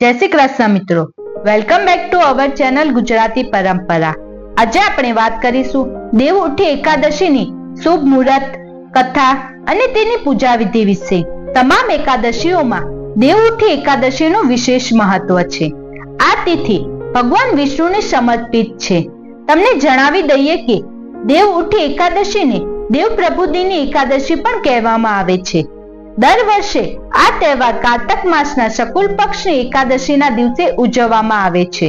જય શ્રી કૃષ્ણ મિત્રો. Welcome back to our channel Gujarati Parampara. આજે આપણે વાત કરીશું દેવ ઉઠી એકાદશીની શુભ મુહૂર્ત, કથા અને તેની પૂજા વિધિ વિશે. તમામ એકાદશીઓમાં દેવ ઉઠી એકાદશીનું વિશેષ મહત્વ છે. આ તિથિ ભગવાન વિષ્ણુને સમર્પિત છે. તમને જણાવી દઈએ કે દેવ ઉઠી એકાદશીને દેવ પ્રભુદીની એકાદશી પણ કહેવામાં આવે છે. દર વર્ષે આ તહેવાર કારતક માસના શકુલ પક્ષની એકાદશીના દિવસે ઉજવવામાં આવે છે.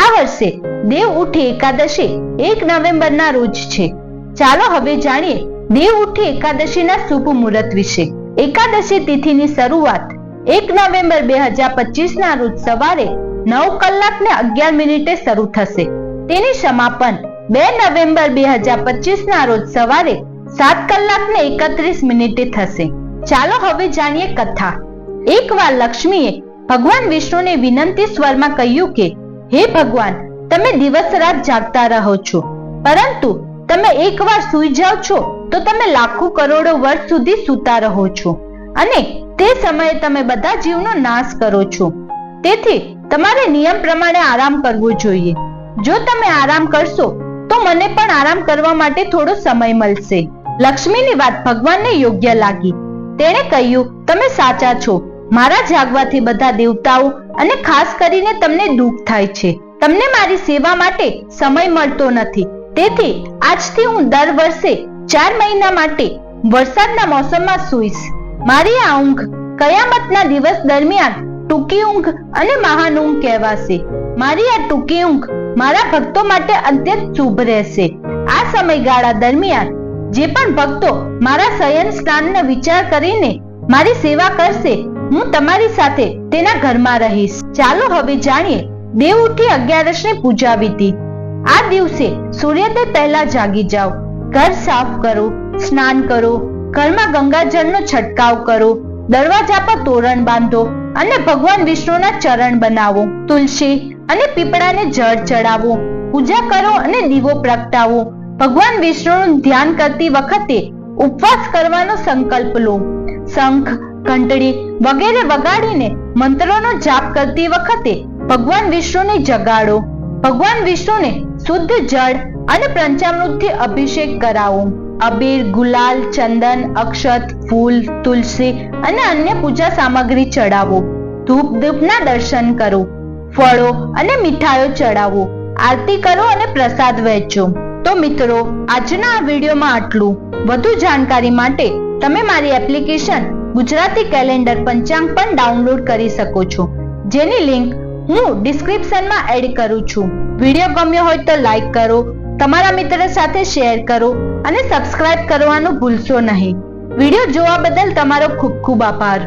આ વર્ષે દેવ ઉઠી એકાદશી, એક નવેમ્બરના રોજ છે. ચાલો હવે જાણીએ દેવ ઉઠી એકાદશીના શુભ મુહૂર્ત વિશે. એકાદશી તિથિની શરૂઆત એક નવેમ્બર બે હજાર પચીસ ના રોજ સવારે નવ કલાક ને અગિયાર મિનિટે શરૂ થશે. તેની સમાપન બે નવેમ્બર બે હજાર પચીસ ના રોજ સવારે સાત કલાક ને એકત્રીસ મિનિટે થશે. ચાલો હવે જાણીએ કથા. એકવાર લક્ષ્મીએ ભગવાન વિષ્ણુને વિનંતી સ્વરમાં કહ્યું કે, હે ભગવાન, તમે દિવસ રાત જાગતા રહો છો, પરંતુ તમે એકવાર સૂઈ જાઓ છો તો તમે લાખો કરોડો વર્ષ સુધી સૂતા રહો છો અને તે સમયે તમે બધા જીવનો નાશ કરો છો. તેથી તમારે નિયમ પ્રમાણે આરામ કરવો જોઈએ. જો તમે આરામ કરશો તો મને પણ આરામ કરવા માટે થોડો સમય મળશે. લક્ષ્મીની વાત ભગવાનને યોગ્ય લાગી. તેણે કહ્યું, તમે સાચા છો. મારા જાગવાથી બધા દેવતાઓ અને ખાસ કરીને તમને દુઃખ થાય છે. તમને મારી સેવા માટે સમય મળતો નથી. તેથી આજથી હું દર વર્ષે ચાર મહિના માટે વરસાદના મોસમમાં સૂઈશ. મારી આ ઊંઘ કયામતના દિવસ દરમિયાન ટૂંકી ઊંઘ અને મહાન ઊંઘ કહેવાશે. મારી આ ટૂંકી ઊંઘ મારા ભક્તો માટે અત્યંત શુભ રહેશે. આ સમયગાળા દરમિયાન જે પણ ભક્તો મારા શયન સ્નાનનો વિચાર કરીને મારી સેવા કરશે, હું તમારી સાથે તેના ઘરમાં રહીશ. ચાલો હવે જાણીએ દેવ ઉઠી અગિયારસની પૂજા વિધિ. આ દિવસે સૂર્યોદય પહેલા જાગી જાઓ. ઘર સાફ કરો, સ્નાન કરો, ઘરમાં ગંગાજળનો છંટકાવ કરો, દરવાજા પર તોરણ બાંધો અને ભગવાન વિષ્ણુના ચરણ બનાવો. તુલસી અને પીપળાને જળ ચડાવો, પૂજા કરો અને દીવો પ્રગટાવો. ભગવાન વિષ્ણુનું ધ્યાન કરતી વખતે ઉપવાસ કરવાનો સંકલ્પ લો. શંખ, ઘંટડી વગેરે વગાડીને મંત્રોનો જાપ કરતી વખતે ભગવાન વિષ્ણુને જગાડો. ભગવાન વિષ્ણુને શુદ્ધ જળ અને પંચામૃતથી અભિષેક કરાવો. અબીર, ગુલાલ, ચંદન, અક્ષત, ફૂલ, તુલસી અને અન્ય પૂજા સામગ્રી ચડાવો. ધૂપ દીપના દર્શન કરો. ફળો અને મીઠાઈઓ ચડાવો. આરતી કરો અને પ્રસાદ વહેંચો. તો મિત્રો, આજના આ વિડીયોમાં આટલું. વધુ જાણકારી માટે તમે મારી એપ્લિકેશન ગુજરાતી કેલેન્ડર પંચાંગ પણ ડાઉનલોડ કરી શકો છો. જેની લિંક હું ડિસ્ક્રિપ્શનમાં એડ કરું છું. વીડિયો ગમ્યો હોય તો લાઈક કરો, તમારા મિત્ર સાથે શેર કરો અને સબસ્ક્રાઇબ કરવાનું ભૂલશો નહીં. વીડિયો જોવા બદલ તમારો ખૂબ ખૂબ આભાર.